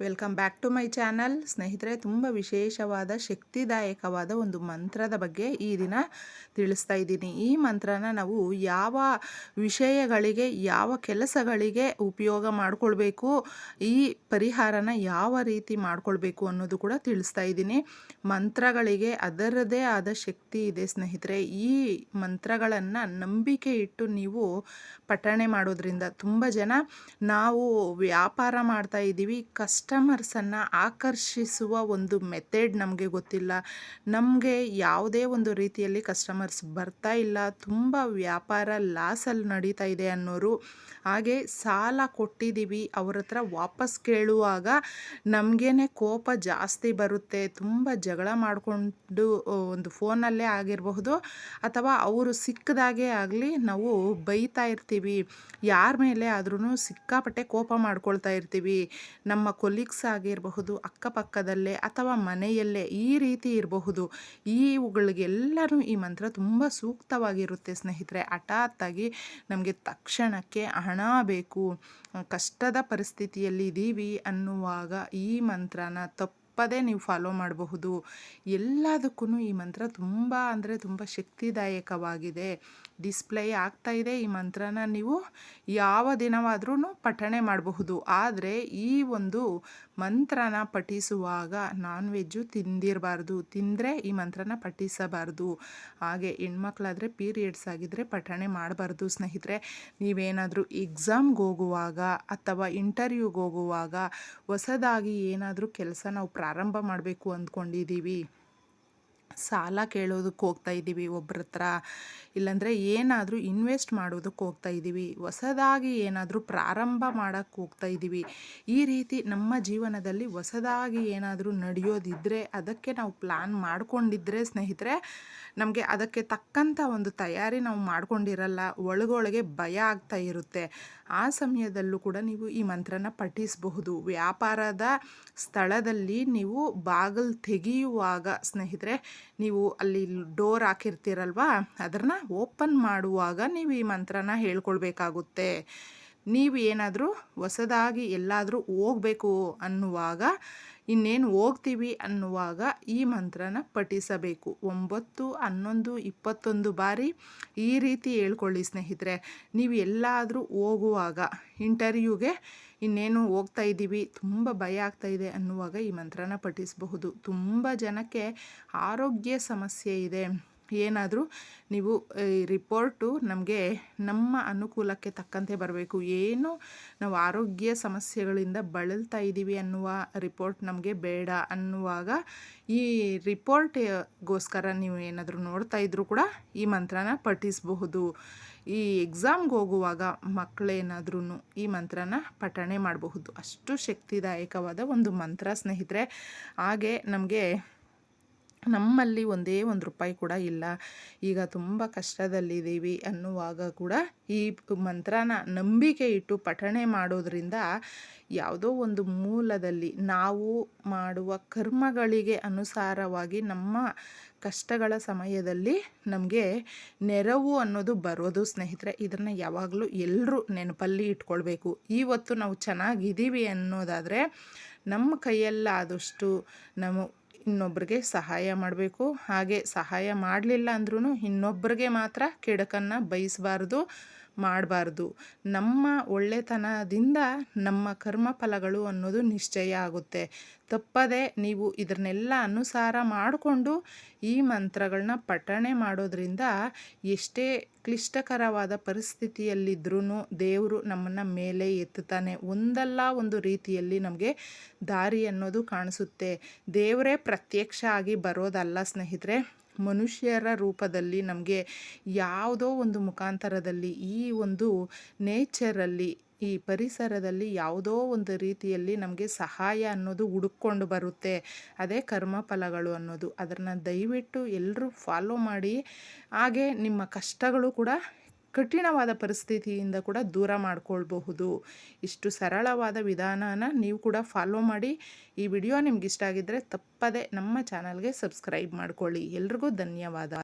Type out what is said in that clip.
Welcome back to my channel. ಸ್ನೇಹಿತರೆ, ತುಂಬ ವಿಶೇಷವಾದ, ಶಕ್ತಿದಾಯಕವಾದ ಒಂದು ಮಂತ್ರದ ಬಗ್ಗೆ ಈ ದಿನ ತಿಳಿಸ್ತಾ ಇದ್ದೀನಿ. ಈ ಮಂತ್ರನ ನಾವು ಯಾವ ವಿಷಯಗಳಿಗೆ, ಯಾವ ಕೆಲಸಗಳಿಗೆ ಉಪಯೋಗ ಮಾಡಿಕೊಳ್ಬೇಕು, ಈ ಪರಿಹಾರನ ಯಾವ ರೀತಿ ಮಾಡಿಕೊಳ್ಬೇಕು ಅನ್ನೋದು ಕೂಡ ತಿಳಿಸ್ತಾ ಇದ್ದೀನಿ. ಮಂತ್ರಗಳಿಗೆ ಅದರದೇ ಆದ ಶಕ್ತಿ ಇದೆ ಸ್ನೇಹಿತರೆ. ಈ ಮಂತ್ರಗಳನ್ನು ನಂಬಿಕೆ ಇಟ್ಟು ನೀವು ಪಠಣೆ ಮಾಡೋದ್ರಿಂದ ತುಂಬ ಜನ ನಾವು ವ್ಯಾಪಾರ ಮಾಡ್ತಾ ಇದ್ದೀವಿ, ಕಷ್ಟ ಕಸ್ಟಮರ್ಸನ್ನು ಆಕರ್ಷಿಸುವ ಒಂದು ಮೆಥಡ್ ನಮಗೆ ಗೊತ್ತಿಲ್ಲ. ನಮಗೆ ಯಾವುದೇ ಒಂದು ರೀತಿಯಲ್ಲಿ ಕಸ್ಟಮರ್ಸ್ ಬರ್ತಾ ಇಲ್ಲ. ತುಂಬ ವ್ಯಾಪಾರ ಲಾಸಲ್ಲಿ ನಡೀತಾ ಇದೆ ಅನ್ನೋರು. ಹಾಗೆ ಸಾಲ ಕೊಟ್ಟಿದ್ದೀವಿ, ಅವ್ರ ಹತ್ರ ವಾಪಸ್ ಕೇಳುವಾಗ ನಮಗೇನೆ ಕೋಪ ಜಾಸ್ತಿ ಬರುತ್ತೆ. ತುಂಬ ಜಗಳ ಮಾಡಿಕೊಂಡು ಒಂದು ಫೋನಲ್ಲೇ ಆಗಿರಬಹುದು, ಅಥವಾ ಅವರು ಸಿಕ್ಕದಾಗೆ ಆಗಲಿ ನಾವು ಬೈತಾ ಇರ್ತೀವಿ. ಯಾರ ಮೇಲೆ ಆದ್ರೂ ಸಿಕ್ಕಾಪಟ್ಟೆ ಕೋಪ ಮಾಡ್ಕೊಳ್ತಾ ಇರ್ತೀವಿ. ನಮ್ಮ ಕೊಲೀಗ್ಸ್ ಆಗಿರಬಹುದು, ಅಕ್ಕಪಕ್ಕದಲ್ಲೇ ಅಥವಾ ಮನೆಯಲ್ಲೇ ಈ ರೀತಿ ಇರಬಹುದು. ಇವುಗಳಿಗೆಲ್ಲರೂ ಈ ಮಂತ್ರ ತುಂಬ ಸೂಕ್ತವಾಗಿರುತ್ತೆ ಸ್ನೇಹಿತರೆ. ಹಠಾತ್ತಾಗಿ ನಮಗೆ ತಕ್ಷಣಕ್ಕೆ ಹಣ ಬೇಕು. ಕಷ್ಟದ ಪರಿಸ್ಥಿತಿಯಲ್ಲಿ ಇದ್ದೀವಿ ಅನ್ನುವಾಗ ಈ ಮಂತ್ರನ ತಪ್ಪು ತಪ್ಪದೇ ನೀವು ಫಾಲೋ ಮಾಡಬಹುದು. ಎಲ್ಲದಕ್ಕೂ ಈ ಮಂತ್ರ ತುಂಬ ಅಂದರೆ ತುಂಬ ಶಕ್ತಿದಾಯಕವಾಗಿದೆ. ಡಿಸ್ಪ್ಲೇ ಆಗ್ತಾ ಇದೆ ಈ ಮಂತ್ರನ ನೀವು ಯಾವ ದಿನವಾದ್ರೂ ಪಠಣೆ ಮಾಡಬಹುದು. ಆದರೆ ಈ ಒಂದು ಮಂತ್ರನ ಪಠಿಸುವಾಗ ನಾನ್ ವೆಜ್ಜು ತಿಂದಿರಬಾರ್ದು. ತಿಂದರೆ ಈ ಮಂತ್ರನ ಪಠಿಸಬಾರ್ದು. ಹಾಗೆ ಹೆಣ್ಮಕ್ಳಾದರೆ ಪೀರಿಯಡ್ಸ್ ಆಗಿದ್ದರೆ ಪಠಣೆ ಮಾಡಬಾರ್ದು ಸ್ನೇಹಿತರೆ. ನೀವೇನಾದರೂ ಎಕ್ಸಾಮ್ಗೆ ಹೋಗುವಾಗ ಅಥವಾ ಇಂಟರ್ವ್ಯೂಗೆ ಹೋಗುವಾಗ ಹೊಸದಾಗಿ ಏನಾದರೂ ಕೆಲಸ ನಾವು ಪ್ರಾರಂಭ ಮಾಡಬೇಕು ಅಂದ್ಕೊಂಡಿದ್ದೀವಿ. ಸಾಲ ಕೇಳೋದಕ್ಕೆ ಹೋಗ್ತಾ ಇದ್ದೀವಿ ಒಬ್ಬರ ಹತ್ರ. ಇಲ್ಲಾಂದರೆ ಏನಾದರೂ ಇನ್ವೆಸ್ಟ್ ಮಾಡೋದಕ್ಕೆ ಹೋಗ್ತಾ ಇದ್ದೀವಿ. ಹೊಸದಾಗಿ ಏನಾದರೂ ಪ್ರಾರಂಭ ಮಾಡೋಕ್ಕೆ ಹೋಗ್ತಾ ಇದ್ದೀವಿ. ಈ ರೀತಿ ನಮ್ಮ ಜೀವನದಲ್ಲಿ ಹೊಸದಾಗಿ ಏನಾದರೂ ನಡೆಯೋದಿದ್ದರೆ ಅದಕ್ಕೆ ನಾವು ಪ್ಲ್ಯಾನ್ ಮಾಡಿಕೊಂಡಿದ್ದರೆ ಸ್ನೇಹಿತರೆ ನಮಗೆ ಅದಕ್ಕೆ ತಕ್ಕಂಥ ಒಂದು ತಯಾರಿ ನಾವು ಮಾಡ್ಕೊಂಡಿರಲ್ಲ, ಒಳಗೊಳಗೆ ಭಯ ಆಗ್ತಾ ಇರುತ್ತೆ. ಆ ಸಮಯದಲ್ಲೂ ಕೂಡ ನೀವು ಈ ಮಂತ್ರನ ಪಠಿಸಬಹುದು. ವ್ಯಾಪಾರದ ಸ್ಥಳದಲ್ಲಿ ನೀವು ಬಾಗಿಲು ತೆಗೆಯುವಾಗ ಸ್ನೇಹಿತರೆ, ನೀವು ಅಲ್ಲಿ ಡೋರ್ ಹಾಕಿರ್ತೀರಲ್ವಾ, ಅದನ್ನು ಓಪನ್ ಮಾಡುವಾಗ ನೀವು ಈ ಮಂತ್ರನ ಹೇಳ್ಕೊಳ್ಬೇಕಾಗುತ್ತೆ. ನೀವು ಏನಾದರೂ ಹೊಸದಾಗಿ ಎಲ್ಲಾದರೂ ಹೋಗಬೇಕು ಅನ್ನುವಾಗ, ಇನ್ನೇನು ಹೋಗ್ತೀವಿ ಅನ್ನುವಾಗ ಈ ಮಂತ್ರನ ಪಠಿಸಬೇಕು. ಒಂಬತ್ತು, ಹನ್ನೊಂದು, ಇಪ್ಪತ್ತೊಂದು ಬಾರಿ ಈ ರೀತಿ ಹೇಳ್ಕೊಳ್ಳಿ ಸ್ನೇಹಿತರೆ. ನೀವು ಎಲ್ಲಾದರೂ ಹೋಗುವಾಗ, ಇಂಟರ್ವ್ಯೂಗೆ ಇನ್ನೇನು ಹೋಗ್ತಾ ಇದ್ದೀವಿ, ತುಂಬ ಭಯ ಆಗ್ತಾ ಇದೆ ಅನ್ನುವಾಗ ಈ ಮಂತ್ರನ ಪಠಿಸಬಹುದು. ತುಂಬ ಜನಕ್ಕೆ ಆರೋಗ್ಯ ಸಮಸ್ಯೆ ಇದೆ. ಏನಾದರೂ ನೀವು, ಈ ರಿಪೋರ್ಟು ನಮಗೆ ನಮ್ಮ ಅನುಕೂಲಕ್ಕೆ ತಕ್ಕಂತೆ ಬರಬೇಕು. ಏನು ನಾವು ಆರೋಗ್ಯ ಸಮಸ್ಯೆಗಳಿಂದ ಬಳಲ್ತಾ ಇದ್ದೀವಿ ಅನ್ನುವ ರಿಪೋರ್ಟ್ ನಮಗೆ ಬೇಡ ಅನ್ನುವಾಗ ಈ ರಿಪೋರ್ಟ್ಗೋಸ್ಕರ ನೀವು ಏನಾದರೂ ನೋಡ್ತಾ ಇದ್ದರೂ ಕೂಡ ಈ ಮಂತ್ರನ ಪಠಿಸಬಹುದು. ಈ ಎಕ್ಸಾಮ್ಗೆ ಹೋಗುವಾಗ ಮಕ್ಕಳೇನಾದ್ರೂ ಈ ಮಂತ್ರನ ಪಠಣೆ ಮಾಡಬಹುದು. ಅಷ್ಟು ಶಕ್ತಿದಾಯಕವಾದ ಒಂದು ಮಂತ್ರ ಸ್ನೇಹಿತರೆ. ಹಾಗೆ ನಮಗೆ ನಮ್ಮಲ್ಲಿ ಒಂದೇ ಒಂದು ರೂಪಾಯಿ ಕೂಡ ಇಲ್ಲ. ಈಗ ತುಂಬ ಕಷ್ಟದಲ್ಲಿದ್ದೀವಿ ಅನ್ನುವಾಗ ಕೂಡ ಈ ಮಂತ್ರನ ನಂಬಿಕೆ ಇಟ್ಟು ಪಠಣೆ ಮಾಡೋದ್ರಿಂದ ಯಾವುದೋ ಒಂದು ಮೂಲದಲ್ಲಿ ನಾವು ಮಾಡುವ ಕರ್ಮಗಳಿಗೆ ಅನುಸಾರವಾಗಿ ನಮ್ಮ ಕಷ್ಟಗಳ ಸಮಯದಲ್ಲಿ ನಮಗೆ ನೆರವು ಅನ್ನೋದು ಬರೋದು ಸ್ನೇಹಿತರೆ. ಇದನ್ನು ಯಾವಾಗಲೂ ಎಲ್ಲರೂ ನೆನಪಲ್ಲಿ ಇಟ್ಕೊಳ್ಬೇಕು. ಇವತ್ತು ನಾವು ಚೆನ್ನಾಗಿದ್ದೀವಿ ಅನ್ನೋದಾದರೆ ನಮ್ಮ ಕೈಯಲ್ಲಾದಷ್ಟು ನಮ್ಮ ಇನ್ನೊಬ್ಬರಿಗೆ ಸಹಾಯ ಮಾಡಬೇಕು. ಹಾಗೆ ಸಹಾಯ ಮಾಡಲಿಲ್ಲ ಅಂದ್ರೂ ಇನ್ನೊಬ್ಬರಿಗೆ ಮಾತ್ರ ಕೆಡಕನ್ನು ಬಯಸಬಾರ್ದು ಮಾಡಬಾರ್ದು. ನಮ್ಮ ಒಳ್ಳೆತನದಿಂದ ನಮ್ಮ ಕರ್ಮ ಫಲಗಳು ಅನ್ನೋದು ನಿಶ್ಚಯ ಆಗುತ್ತೆ. ತಪ್ಪದೆ ನೀವು ಇದನ್ನೆಲ್ಲ ಅನುಸಾರ ಮಾಡಿಕೊಂಡು ಈ ಮಂತ್ರಗಳನ್ನ ಪಠಣೆ ಮಾಡೋದ್ರಿಂದ ಎಷ್ಟೇ ಕ್ಲಿಷ್ಟಕರವಾದ ಪರಿಸ್ಥಿತಿಯಲ್ಲಿದ್ರೂ ದೇವರು ನಮ್ಮನ್ನು ಮೇಲೆ ಎತ್ತುತ್ತಾನೆ. ಒಂದಲ್ಲ ಒಂದು ರೀತಿಯಲ್ಲಿ ನಮಗೆ ದಾರಿ ಅನ್ನೋದು ಕಾಣಿಸುತ್ತೆ. ದೇವರೇ ಪ್ರತ್ಯಕ್ಷ ಆಗಿ ಬರೋದಲ್ಲ ಸ್ನೇಹಿತರೆ. ಮನುಷ್ಯರ ರೂಪದಲ್ಲಿ ನಮಗೆ ಯಾವುದೋ ಒಂದು ಮುಖಾಂತರದಲ್ಲಿ ಈ ಒಂದು ನೇಚರಲ್ಲಿ, ಈ ಪರಿಸರದಲ್ಲಿ ಯಾವುದೋ ಒಂದು ರೀತಿಯಲ್ಲಿ ನಮಗೆ ಸಹಾಯ ಅನ್ನೋದು ಹುಡುಕೊಂಡು ಬರುತ್ತೆ. ಅದೇ ಕರ್ಮ ಫಲಗಳು ಅನ್ನೋದು. ಅದನ್ನು ದಯವಿಟ್ಟು ಎಲ್ಲರೂ ಫಾಲೋ ಮಾಡಿ. ಹಾಗೆ ನಿಮ್ಮ ಕಷ್ಟಗಳು ಕೂಡ ಕಠಿಣವಾದ ಪರಿಸ್ಥಿತಿಯಿಂದ ಕೂಡ ದೂರ ಮಾಡಿಕೊಳ್ಬಹುದು. ಇಷ್ಟು ಸರಳವಾದ ವಿಧಾನನ ನೀವು ಕೂಡ ಫಾಲೋ ಮಾಡಿ. ಈ ವಿಡಿಯೋ ನಿಮ್ಗೆ ಇಷ್ಟ ಆಗಿದ್ದರೆ ತಪ್ಪದೆ ನಮ್ಮ ಚಾನಲ್ಗೆ ಸಬ್ಸ್ಕ್ರೈಬ್ ಮಾಡ್ಕೊಳ್ಳಿ. ಎಲ್ರಿಗೂ ಧನ್ಯವಾದ.